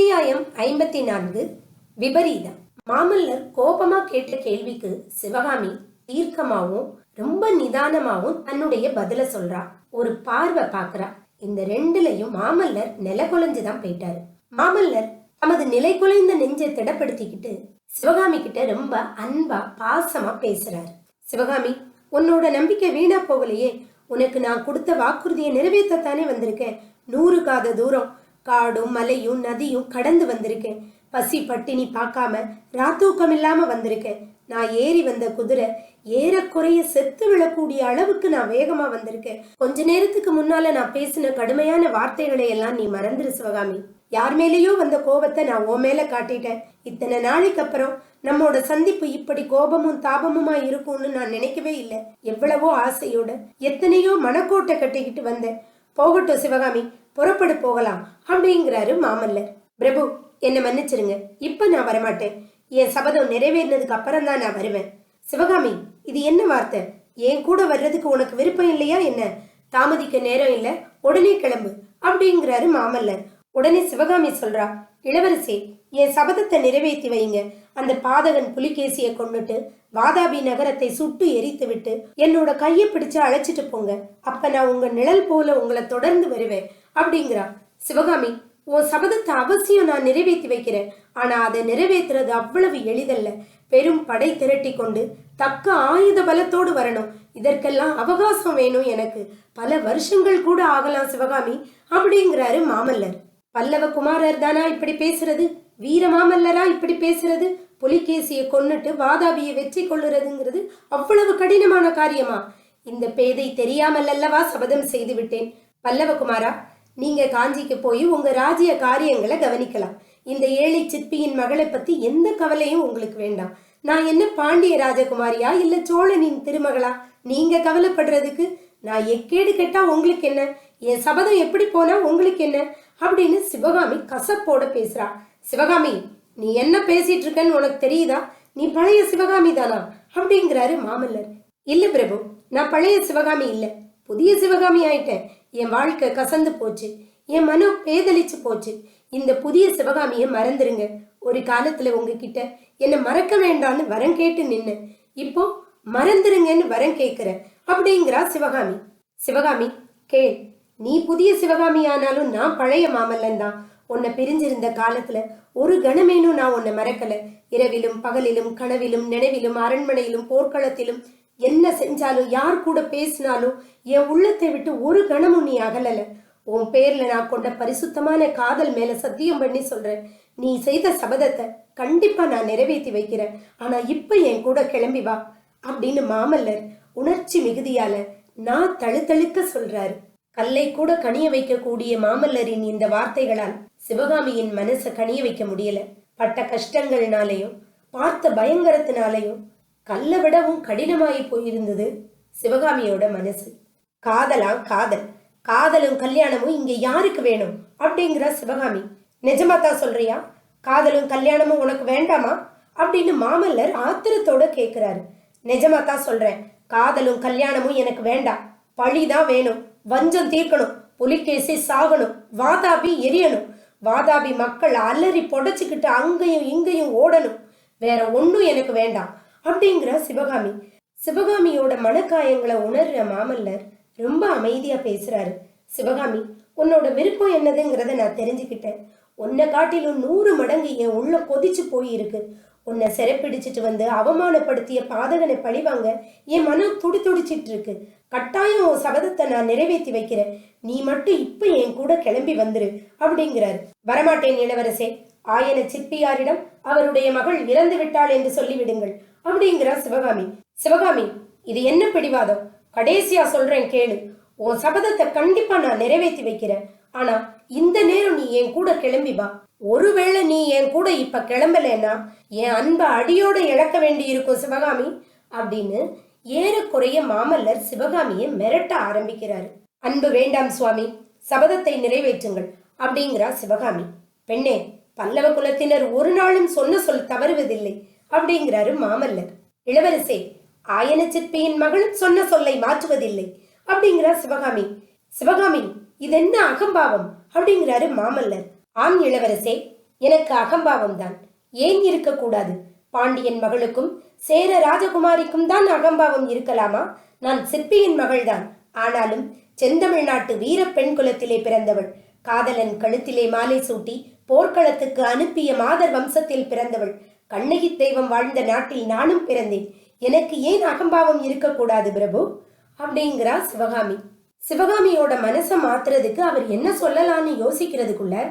அத்தியாயம் ஐம்பத்தி நான்கு. விபரீதம். மாமல்லர் கோபமா கேட்ட கேள்விக்கு சிவகாமி தீர்க்கமாவும் ரொம்ப நிதானமாவும் தன்னுடைய பதில சொல்றா. ஒரு பார்வை பாக்குறா இந்த ரெண்டுலயும் மாமல்லர் நில குலைஞ்சுதான் போயிட்டாரு. மாமல்லர் தமது நிலை குலைந்த நெஞ்சை திடப்படுத்திக்கிட்டு சிவகாமி கிட்ட ரொம்ப அன்பா பாசமா பேசுறாரு. சிவகாமி உன்னோட நம்பிக்கை வீணா போகலையே. உனக்கு நான் கொடுத்த வாக்குறுதியை நிறைவேற்றத்தானே வந்திருக்கேன் நூறு காத தூரம் காடும் மலையும் நதியும் கடந்து வந்திருக்கேன். பசி பட்டினி பார்க்காம ராத்தூக்கம் இல்லாம வந்திருக்கேன். நான் ஏறி வந்த குதிரை ஏறக்குறைய செத்து விழக்கூடிய அளவுக்கு நான் வேகமா வந்திருக்கேன். கொஞ்ச நேரத்துக்கு முன்னால நான் பேசின கடுமையான வார்த்தைகளை எல்லாம் நீ மறந்துரு சிவகாமி. யார் மேலேயோ வந்த கோபத்தை நான் உன் மேல காட்டிட்டேன். இத்தனை நாளைக்கு அப்புறம் நம்மோட சந்திப்பு இப்படி கோபமும் தாபமுமா இருக்கும்னு நான் நினைக்கவே இல்லை. எவ்வளவோ ஆசையோட எத்தனையோ மனக்கோட்டை கட்டிக்கிட்டு வந்தேன். போகட்டும் சிவகாமி புறப்பட போகலாம் அப்படிங்கிறாரு மாமல்லர். பிரபு என்னை மன்னிச்சிருங்க இப்ப நான் வரமாட்டேன். என் சபதம் நிறைவேறினதுக்கு அப்புறம் தான் நான் வருவேன். சிவகாமி இது என்ன வார்த்தை? என் கூட வர்றதுக்கு உனக்கு விருப்பம் இல்லையா என்ன? தாமதிக்க நேரம் இல்லை உடனே கிளம்பு அப்படிங்கிறாரு மாமல்லர். உடனே சிவகாமி சொல்றா இளவரசி என் சபதத்தை நிறைவேற்றி வைங்க. அந்த பாதகன் புலிகேசியை கொண்டுட்டு வாதாபி நகரத்தை சுட்டு எரித்து விட்டு என்னோட கையை பிடிச்சு அழைச்சிட்டு போங்க. அப்ப நான் உங்க நிழல் போல உங்களை தொடர்ந்து வருவேன். அப்படிங்கிறா. சிவகாமி உன் சபதத்தை அவசியம் நான் நிறைவேற்றி வைக்கிறேன். ஆனா அதை நிறைவேற்றுறது அவ்வளவு எளிதல்ல. பெரும் படை திரட்டி கொண்டு தக்க ஆயுத பலத்தோடு வரணும். இதற்கெல்லாம் அவகாசம் வேணும் எனக்கு. பல வருஷங்கள் கூட ஆகலாம் சிவகாமி அப்படிங்கிறாரு மாமல்லர். பல்லவ குமாரர் தானா இப்படி பேசுறது? வீர மாமல்லரா இப்படி பேசுறது? புலிகேசியை கொன்னுட்டு வாதாபியை வெற்றி கொள்ளுறதுங்கிறது அவ்வளவு கடினமான காரியமா? இந்த பேதை தெரியாமல் அல்லவா சபதம் செய்து விட்டேன். பல்லவ நீங்கள் நீங்க காஞ்சிக்கு போய் உங்க ராஜ்ய காரியங்களை கவனிக்கலாம். இந்த ஏழை சிற்பியின் மகளை பத்தி எந்த கவலையும் உங்களுக்கு வேண்டாம். நான் என்ன பாண்டிய ராஜகுமாரியா இல்ல சோழனின் திருமகளா? நீங்க கவலைப்படுறதுக்கு நான் எக்கேடு கேட்டா உங்களுக்கு என்ன? என் சபதம் எப்படி போனா உங்களுக்கு என்ன? அப்படின்னு சிவகாமி கசப்போட பேசுறா. சிவகாமி நீ என்ன பேசிட்டு இருக்கன்னு உனக்கு தெரியுதா? நீ பழைய சிவகாமி தானா? அப்படிங்கிறாரு மாமல்லர். இல்ல பிரபு நான் பழைய சிவகாமி இல்ல. புதிய சிவகாமி ஆயிட்டேன். என் வாழ்க்கை கசந்து போச்சு. என் மனம் பேதலிச்சு போச்சு. இந்த புதிய சிவகாமியை மறந்துருங்க. ஒரு காலத்துல உங்ககிட்ட என்னை மறக்க வேண்டாம்னு வரம் கேட்டு நின்னு. இப்போ மறந்துருங்கன்னு வரம் கேட்கிற அப்படிங்கிறா சிவகாமி. சிவகாமி கே நீ புதிய சிவகாமி ஆனாலும் நான் பழைய மாமல்லன் தான். உன்னை பிரிஞ்சிருந்த காலத்துல ஒரு கணமேனும் நான் உன்னை மறக்கல. இரவிலும் பகலிலும் கனவிலும் நினைவிலும் அரண்மனையிலும் போர்க்களத்திலும் என்ன செஞ்சாலும் யார் கூட பேசினாலும் என் உள்ளத்தை விட்டு ஒரு கணமும் நீ அகலல. உன் பேர்ல நான் கொண்ட பரிசுத்தமான காதல் மேல சத்தியம் பண்ணி சொல்றேன். நீ செய்த சபதத்தை கண்டிப்பா நான் நிறைவேற்றி வைக்கிறேன். ஆனா இப்ப என் கூட கிளம்பி வா அப்படின்னு மாமல்லர் உணர்ச்சி மிகுதியால நான் தழுத்தழுக்க சொல்றாரு. கல்லை கூட கனிய வைக்கக்கூடிய மாமல்லரின் இந்த வார்த்தைகளால் சிவகாமியின் மனசை கனிய வைக்க முடியல. பட்ட கஷ்டங்கள்னாலையும் பார்த்த பயங்கரத்தினாலையும் கல்லை விடவும் கடினமாகி போயிருந்தது சிவகாமியோட மனசு. காதலா காதல். காதலும் கல்யாணமும் இங்க யாருக்கு வேணும்? அப்படிங்கிற சிவகாமி. நிஜமா தான் சொல்றியா? காதலும் கல்யாணமும் உனக்கு வேண்டாமா? அப்படின்னு மாமல்லர் ஆத்திரத்தோட கேட்கிறாரு நிஜமா தான் சொல்றேன். காதலும் கல்யாணமும் எனக்கு வேண்டாம் பழிதான் வேணும். வஞ்சம் தீர்க்கணும். புலிகேசி சாகணும். வாதாபி எரியணும். வாதாபி மக்கள் அலறி புடச்சிக்கிட்டு அங்கேயும் இங்கேயும் ஓடணும். வேற ஒன்றும் எனக்கு வேண்டாம். அப்படிங்கிற சிவகாமி. சிவகாமியோட மனக்காயங்களை உணர்ற மாமல்லர் ரொம்ப அமைதியா பேசுறாரு. சிவகாமி உன்னோட விருப்பம் என்னதுங்கிறத நான் தெரிஞ்சுக்கிட்டேன். உன்னை காட்டிலும் நூறு மடங்கு என் உள்ள கொதிச்சு போயிருக்கு. உன்னை சிறைப்பிடிச்சிட்டு வந்து அவமானப்படுத்திய பாதகனை பழிவாங்க என் மனம் துடி துடிச்சிட்டு இருக்கு கட்டாயம் உன் சபதத்தை நான் நிறைவேற்றி வைக்கிறேன். நீ மட்டும் இப்ப என் கூட கிளம்பி வந்துரு அப்படிங்கிறார். வரமாட்டேன் இளவரசே. ஆயன சிற்பியாரிடம் அவருடைய மகள் இறந்து விட்டாள் என்று சொல்லிவிடுங்கள். அப்படிங்கிறா சிவகாமி சிவகாமி இது என்ன பிடிவாதம்? கடைசியா சொல்றேன் கேளு. உன் சபதத்தை கண்டிப்பா நான் நிறைவேற்றி வைக்கிறேன். ஆனா இந்த நேரம் நீ என் கூட கிளம்பி வா. ஒருவேளை நீ என் கூட இப்ப கிளம்பலன்னா என் அன்பை அடியோட இழக்க வேண்டி இருக்கும் சிவகாமி அப்படின்னு ஏறக்குறைய மாமல்லர் சிவகாமியை மிரட்ட ஆரம்பிக்கிறாரு. அன்பு வேண்டாம் சுவாமி சபதத்தை நிறைவேற்றுங்கள் அப்படிங்கிறா சிவகாமி. பெண்ணே பல்லவ குலத்தினர் ஒரு நாளும் சொன்ன சொல் தவறுவதில்லை. அப்படிங்கிறாரு மாமல்லர். இளவரசே ஆயன சிற்பியின் மகளும் சொன்ன சொல்லை மாற்றுவதில்லை. அப்படிங்கிறார் சிவகாமி. சிவகாமி இது என்ன அகம்பாவம்? அப்படிங்கிறாரு மாமல்லர். ஆம் இளவரசே எனக்கு அகம்பாவம் தான் ஏன் இருக்கக்கூடாது? பாண்டியன் மகளுக்கும் சேர ராஜகுமாரிக்கும் தான் அகம்பாவம் இருக்கலாமா? நான் சிற்பியின் மகள்தான். ஆனாலும் செந்தமிழ்நாட்டு வீர பெண் குலத்திலே பிறந்தவள். காதலன் கழுத்திலே மாலை சூட்டி போர்க்களத்துக்கு அனுப்பிய மாதர் வம்சத்தில் பிறந்தவள். கண்ணகி தெய்வம் வாழ்ந்த நாட்டில் நானும் பிறந்தேன். எனக்கு ஏன் அகம்பாவம் இருக்கக்கூடாது பிரபு? அப்படிங்கிறா சிவகாமி. சிவகாமியோட மனசை மாத்துறதுக்கு அவர் என்ன சொல்லலாம்னு யோசிக்கிறதுக்குள்ள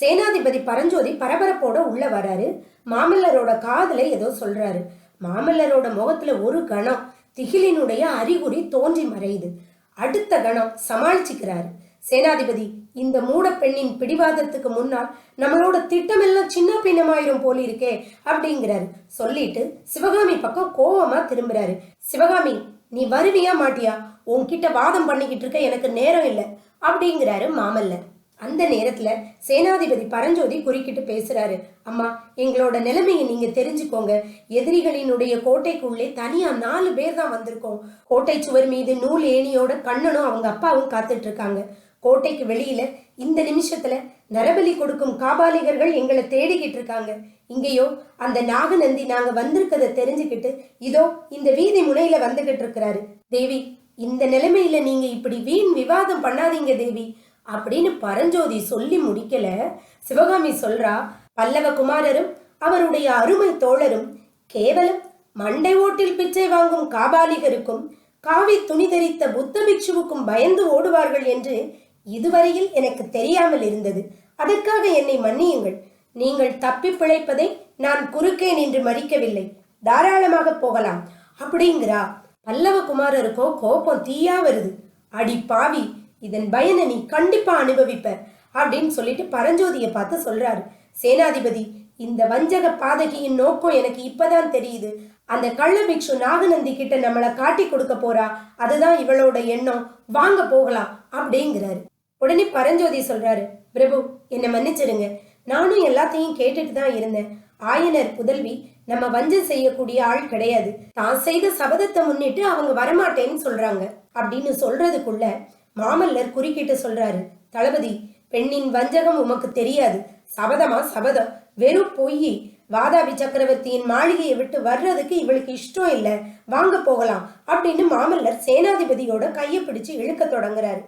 சேனாதிபதி பரஞ்சோதி பரபரப்போட உள்ள வராரு. மாமல்லரோட காதல ஏதோ சொல்றாரு. மாமல்லரோட முகத்துல ஒரு கணம் திகிலினுடைய அறிகுறி தோன்றி மறையுது. அடுத்த கணம் சமாளிச்சுக்கிறாரு. சேனாதிபதி இந்த மூட பெண்ணின் பிடிவாதத்துக்கு முன்னால் நம்மளோட திட்டமெல்லாம் சின்ன பின்னமாயிரும் போல இருக்கே அப்படிங்கிறாரு. சொல்லிட்டு சிவகாமி பக்கம் கோவமா திரும்புறாரு. சிவகாமி நீ வருவியா மாட்டியா? உன்கிட்ட வாதம் பண்ணிக்கிட்டு இருக்க எனக்கு நேரம் இல்லை அப்படிங்கிறாரு மாமல்லர். அந்த நேரத்துல சேனாதிபதி பரஞ்சோதி குறுக்கிட்டு பேசுறாரு. அம்மா எங்களோட நிலைமையை நீங்க தெரிஞ்சுக்கோங்க. எதிரிகளினுடைய கோட்டைக்குள்ளே தனியா நாலு பேர் தான் வந்திருக்கோம். கோட்டை சுவர் மீது நூல் ஏணியோட கண்ணனும் அவங்க அப்பாவும் காத்துட்டு இருக்காங்க. கோட்டைக்கு வெளியில இந்த நிமிஷத்துல நரபலி கொடுக்கும் காபாலிகர்கள் எங்களை தேடிக்கிட்டு இருக்காங்க. இங்கேயோ அந்த நாகநந்தி நாங்க வந்திருக்கதை தெரிஞ்சுக்கிட்டு இதோ இந்த வீதி முனையில வந்துகிட்டு இருக்கிறாரு. தேவி இந்த நிலைமையில நீங்க இப்படி வீண் விவாதம் பண்ணாதீங்க தேவி அப்படின்னு பரஞ்சோதி சொல்லி முடிக்கல. சிவகாமி சொல்றா பல்லவ குமாரரும் அவருடைய அருமை தோழரும் கேவலம் மண்டை ஓட்டில் பிச்சை வாங்கும் காபாலிகருக்கும் காவி துணி தரித்த புத்த பிக்ஷுவுக்கும் பயந்து ஓடுவார்கள் என்று இதுவரையில் எனக்கு தெரியாமல் இருந்தது. அதற்காக என்னை மன்னியுங்கள். நீங்கள் தப்பி பிழைப்பதை நான் குறுக்கே நின்று மறிக்கவில்லை தாராளமாக போகலாம். அப்படிங்கிறா. பல்லவ குமாரருக்கோ கோபம் தீயா வருது. அடி பாவி இதன் பயனை நீ கண்டிப்பா அனுபவிப்ப அப்படின்னு சொல்லிட்டு பரஞ்சோதியை பார்த்து சொல்றாரு. சேனாதிபதி இந்த வஞ்சக பாதகியின் நோக்கம் எனக்கு இப்பதான் தெரியுது. அந்த கள்ள பிக்ஷு நாகநந்தி கிட்ட நம்மளை காட்டி கொடுக்க போறா. அதுதான் இவளோட எண்ணம். வாங்க போகலாம் அப்படிங்கிறாரு. உடனே பரஞ்சோதி சொல்றாரு பிரபு என்னை மன்னிச்சிடுங்க. நானும் எல்லாத்தையும் கேட்டுட்டு தான் இருந்தேன். ஆயனர் புதல்வி நம்ம வஞ்சம் செய்யக்கூடிய ஆள் கிடையாது. தான் செய்த சபதத்தை முன்னிட்டு அவங்க வரமாட்டேன்னு சொல்றாங்க. அப்படின்னு சொல்றதுக்குள்ள மாமல்லர் குறுக்கிட்டு சொல்றாரு தளபதி பெண்ணின் வஞ்சகம் உமக்கு தெரியாது. சபதமா சபதம். வெறும் பொய். வாதாபி சக்கரவர்த்தியின் மாளிகையை விட்டு வர்றதுக்கு இவளுக்கு இஷ்டம் இல்லை. வாங்க போகலாம். அப்படின்னு மாமல்லர் சேனாதிபதியோட கையை பிடிச்சு இழுக்க தொடங்குறாரு.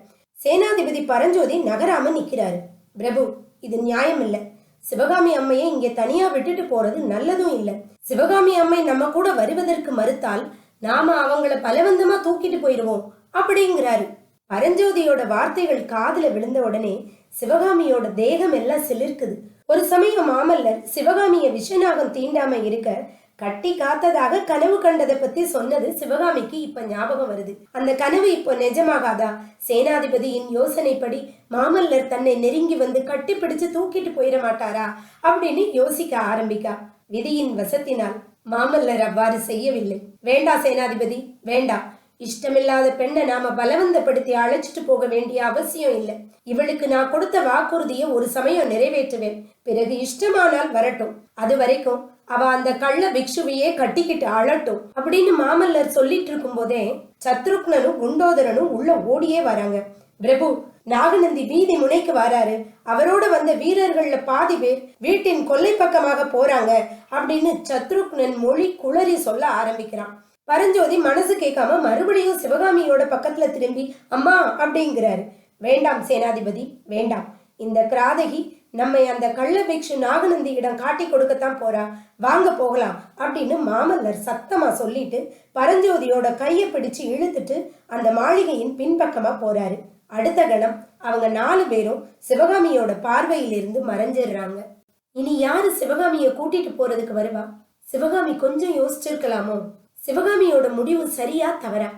சேனாதிபதி பரஞ்சோதி நகராம நிக்கிறாரு. பிரபு இது நியாயம் இல்ல. சிவகாமி அம்மையை இங்கே தனியா விட்டுட்டு போறது நல்லதும் இல்ல. சிவகாமி அம்மை நம்ம கூட வருவதற்கு மறுத்தால் நாம அவங்கள பலவந்தமா தூக்கிட்டு போயிடுவோம் அப்படிங்கிறாரு. பரஞ்சோதியோட வார்த்தைகள் காதுல விழுந்த உடனே சிவகாமியோட தேகம் எல்லாம் சிலிர்க்குது. ஒரு சமயம் மாமல்லர் சிவகாமிய விஸ்வநாகம் தீண்டாம இருக்க கட்டி காத்ததாக கனவு கண்டதை பத்தி சொன்னது சிவகாமிக்கு இப்ப ஞாபகம் வருது. அந்த கனவு இப்போ நிஜமாகாதா? சேனாதிபதியின் யோசனைப்படி மாமல்லர் தன்னை நெருங்கி வந்து கட்டிப்பிடிச்சு தூக்கிட்டு போயிட மாட்டாரா? அப்படின்னு யோசிக்க ஆரம்பிக்கா. விதியின் வசத்தினால் மாமல்லர் அவ்வாறு செய்யவில்லை. வேண்டா சேனாதிபதி வேண்டா. இஷ்டமில்லாத பெண்ணை நாம பலவந்தப்படுத்தி அழைச்சிட்டு போக வேண்டிய அவசியம் இல்லை. இவளுக்கு நான் கொடுத்த வாக்குறுதியை ஒரு சமயம் நிறைவேற்றுவேன். பிறகு இஷ்டமானால் வரட்டும். அது வரைக்கும் அவ அந்த கள்ள பிக்ஷுவையே கட்டிக்கிட்டு அழட்டும் அப்படின்னு மாமல்லர் சொல்லிட்டு இருக்கும் போதே சத்ருக்னனும் குண்டோதரனும் உள்ள ஓடியே வராங்க. பிரபு நாகநந்தி வீதி முனைக்கு வராரு. அவரோட வந்த வீரர்கள்ல பாதி பேர் வீட்டின் கொல்லை பக்கமாக போறாங்க அப்படின்னு சத்ருக்னன் மொழி குளறி சொல்ல ஆரம்பிக்கிறான். பரஞ்சோதி மனசு கேட்காம மறுபடியும் சிவகாமியோட பக்கத்துல திரும்பி அம்மா அப்படிங்கிறாரு. வேண்டாம் சேனாதிபதி வேண்டாம். இந்த கிராதகி நம்மை அந்த கள்ள பிக்ஷு நாகநந்தியிடம் காட்டி கொடுக்கத்தான் போறா. வாங்க போகலாம் அப்படின்னு மாமல்லர் சத்தமா சொல்லிட்டு பரஞ்சோதியோட கையை பிடிச்சு இழுத்துட்டு அந்த மாளிகையின் பின்பக்கமா போறாரு. அடுத்த கணம் அவங்க நாலு பேரும் சிவகாமியோட பார்வையிலிருந்து மறைஞ்சிடுறாங்க. இனி யாரு சிவகாமிய கூட்டிட்டு போறதுக்கு வருவா? சிவகாமி கொஞ்சம் யோசிச்சிருக்கலாமோ? சிவகாமியோட முடிவு சரியா தவறா?